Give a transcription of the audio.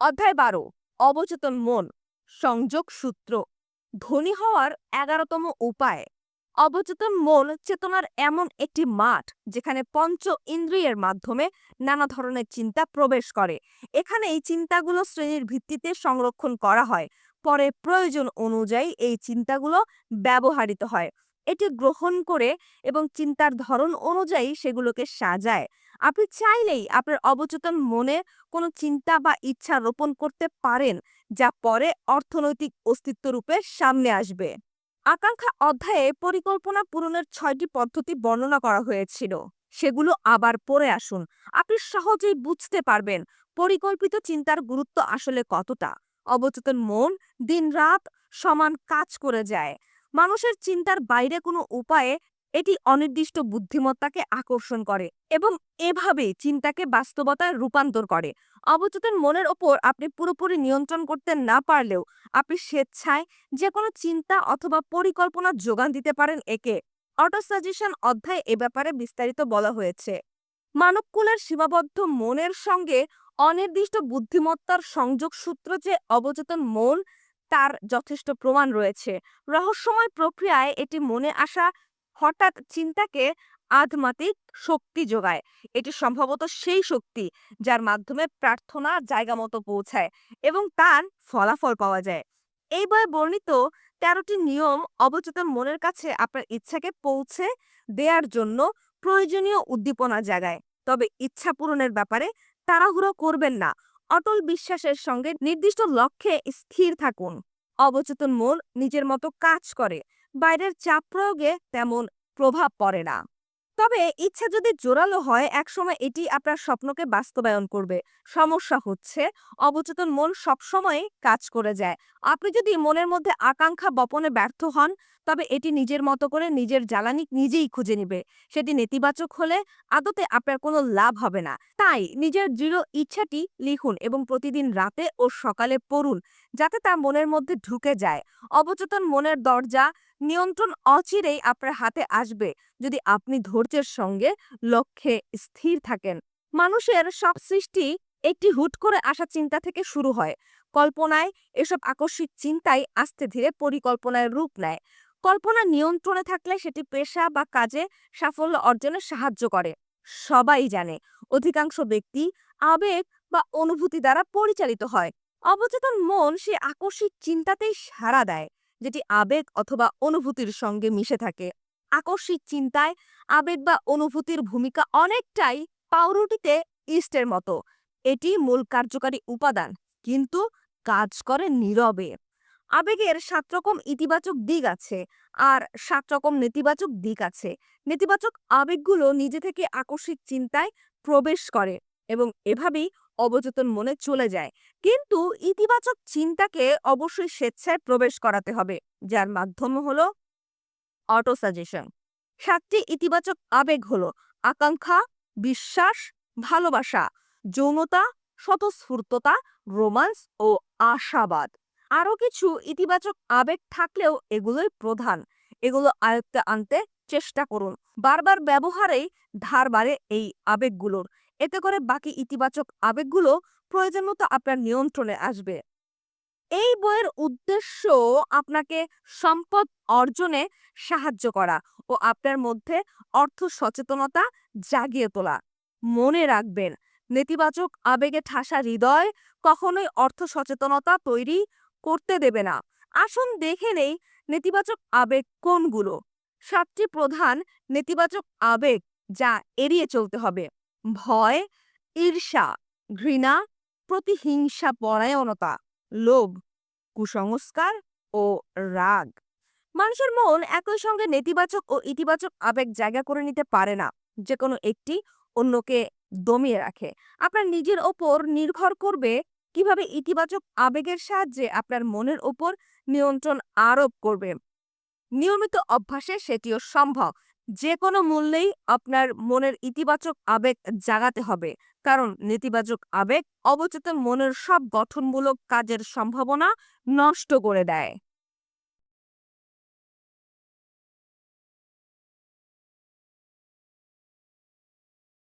অধ্যায় বারো, অবচেতন মন, সংযোগ সূত্র। ধনী হওয়ার এগারোতম উপায়। অবচেতন মন চেতনার এমন একটি মাঠ যেখানে পঞ্চ ইন্দ্রিয়ের মাধ্যমে নানা ধরনের চিন্তা প্রবেশ করে। এখানে এই চিন্তাগুলো শ্রেণির ভিত্তিতে সংরক্ষণ করা হয়। পরে প্রয়োজন অনুযায়ী এই চিন্তাগুলো ব্যবহৃত হয়। এটি গ্রহণ করে এবং চিন্তার ধরন অনুযায়ী সেগুলোকে সাজায়। আপনি চাইলেই আপনার অবচেতন মনে কোনো চিন্তা বা ইচ্ছা রোপণ করতে পারেন, যা পরে অর্থনৈতিক অস্তিত্ব রূপে সামনে আসবে। আকাঙ্ক্ষা অধ্যায়ে পরিকল্পনা পূরণের ছয়টি পদ্ধতি বর্ণনা করা হয়েছিল। সেগুলো আবার পড়ে আসুন। আপনি সহজেই বুঝতে পারবেন পরিকল্পিত চিন্তার গুরুত্ব আসলে কতটা। অবচেতন মন দিনরাত সমান কাজ করে যায়। মানুষের চিন্তার বাইরে কোনো উপায়ে এটি অনির্দিষ্ট বুদ্ধিমত্তাকে আকর্ষণ করে এবং এভাবেই চিন্তাকে বাস্তবতায় রূপান্তর করে। অবচেতন মনের ওপর আপনি পুরোপুরি নিয়ন্ত্রণ করতে না পারলেও আপনি স্বেচ্ছায় যে কোনো চিন্তা অথবা পরিকল্পনা যোগান দিতে পারেন একে। অটো সাজেশন অধ্যায়ে এ ব্যাপারে বিস্তারিত বলা হয়েছে। মানবকুলের সীমাবদ্ধ মনের সঙ্গে অনির্দিষ্ট বুদ্ধিমত্তার সংযোগ সূত্র যে অবচেতন মন তার যথেষ্ট প্রমাণ রয়েছে। রহস্যময় প্রক্রিয়ায় এটি মনে আসা হঠাৎ চিন্তাকে আধমাতিক শক্তি যোগায়। এটি সম্ভবত সেই শক্তি যার মাধ্যমে প্রার্থনা জায়গা মতো পৌঁছায় এবং তার ফলাফল পাওয়া যায়। এই বইয়ে বর্ণিত তেরোটি নিয়ম অবচেতন মনের কাছে আপনার ইচ্ছাকে পৌঁছে দেওয়ার জন্য প্রয়োজনীয় উদ্দীপনা জাগায়। তবে ইচ্ছা পূরণের ব্যাপারে তাড়াহুড়ো করবেন না। অটল বিশ্বাসের সঙ্গে নির্দিষ্ট লক্ষ্যে স্থির থাকুন। অবচেতন মন নিজের মতো কাজ করে। বাইরের চাপ প্রয়োগে তেমন প্রভাব পড়ে না। তবে ইচ্ছা যদি জোরালো হয়, একসময় এটি আপনার স্বপ্নকে বাস্তবায়ন করবে। সমস্যা হচ্ছে, অবচেতন মন সবসময় কাজ করে যায়। আপনি যদি মনের মধ্যে আকাঙ্ক্ষা বপনে ব্যর্থ হন, তবে এটি নিজের মতো করে নিজের জ্বালানি নিজেই খুঁজে নিবে। সেটি নেতিবাচক হলে আদতে আপনার কোনো লাভ হবে না। তাই নিজের দৃঢ় ইচ্ছাটি লিখুন এবং প্রতিদিন রাতে ও সকালে পড়ুন, যাতে তা মনের মধ্যে ঢুকে যায়। অবচেতন মনের দরজা নিয়ন্ত্রণ অচিরেই আপনার হাতে আসবে। যদি আপনি ধৈর্যের সঙ্গে লক্ষ্যে স্থির থাকেন, মানুষের সব সৃষ্টি একটি হুট করে আসা চিন্তা থেকে শুরু হয়। কল্পনায় এসব আকস্মিক চিন্তাই আস্তে ধীরে পরিকল্পনায় রূপ নেয়। কল্পনা নিয়ন্ত্রণে থাকলে সেটি পেশা বা কাজে সাফল্য অর্জনে সাহায্য করে। সবাই জানে, অধিকাংশ ব্যক্তি আবেগ বা অনুভূতি দ্বারা পরিচালিত হয়। অবচেতন মন সে আকস্মিক চিন্তাতেই সাড়া দেয়। যেটি আবেগ অথবা অনুভূতির সঙ্গে মিশে থাকে। আকস্মিক চিন্তায় আবেগ বা অনুভূতির ভূমিকা অনেকটাই পাউরুটিতে ইস্টের মতো। এটি মূল কার্যকারী উপাদান, কিন্তু কাজ করে নীরবে। আবেগের সাত রকম ইতিবাচক দিক আছে, আর সাত রকম নেতিবাচক দিক আছে। নেতিবাচক আবেগগুলো নিজে থেকে আকস্মিক চিন্তায় প্রবেশ করে এবং এভাবেই অবচেতন মনে চলে যায়। কিন্তু ইতিবাচক চিন্তাকে অবশ্যই স্বেচ্ছায় প্রবেশ করাতে হবে, যার মাধ্যম হলো অটো সাজেশন সাতটি ইতিবাচক আবেগ হলো আকাঙ্ক্ষা, বিশ্বাস, ভালোবাসা, যৌনতা, স্বতঃস্ফূর্ততা, রোমান্স ও আশাবাদ। আরও কিছু ইতিবাচক আবেগ থাকলেও এগুলোই প্রধান। এগুলো আয়ত্তে আনতে চেষ্টা করুন। বারবার ব্যবহারেই ধার বাড়ে এই আবেগগুলোর। এতে করে বাকি ইতিবাচক আবেগগুলো প্রয়োজন মতো আপনার নিয়ন্ত্রণে আসবে। এই বইয়ের উদ্দেশ্য আপনাকে সম্পদ অর্জনে সাহায্য করা ও আপনার মধ্যে অর্থ সচেতনতা জাগিয়ে তোলা। মনে রাখবেন, নেতিবাচক আবেগে ঠাসা হৃদয় কখনোই অর্থ সচেতনতা তৈরি করতে দেবে না। আসুন দেখে নেই নেতিবাচক আবেগ কোনগুলো। সাতটি প্রধান নেতিবাচক আবেগ যা এড়িয়ে চলতে হবে। ভয়, ঈর্ষা, ঘৃণা, প্রতিহিংসা, পরায়ণতা, লোভ, কুসংস্কার ও রাগ। মানুষের মন একই সঙ্গে নেতিবাচক ও ইতিবাচক আবেগ জায়গা করে নিতে পারে না যে কোনো একটি অন্যকে দমিয়ে রাখে। আপনার নিজের ওপর নির্ভর করবে কীভাবে ইতিবাচক আবেগের সাহায্যে আপনার মনের ওপর নিয়ন্ত্রণ আরোপ করবে। নিয়মিত অভ্যাসে সেটিও সম্ভব। যে কোনো মূল্যেই আপনার মনের ইতিবাচক আবেগ জাগাতে হবে। কারণ নেতিবাচক আবেগ অবচেতন মনের সব গঠনমূলক কাজের সম্ভাবনা নষ্ট করে দেয়।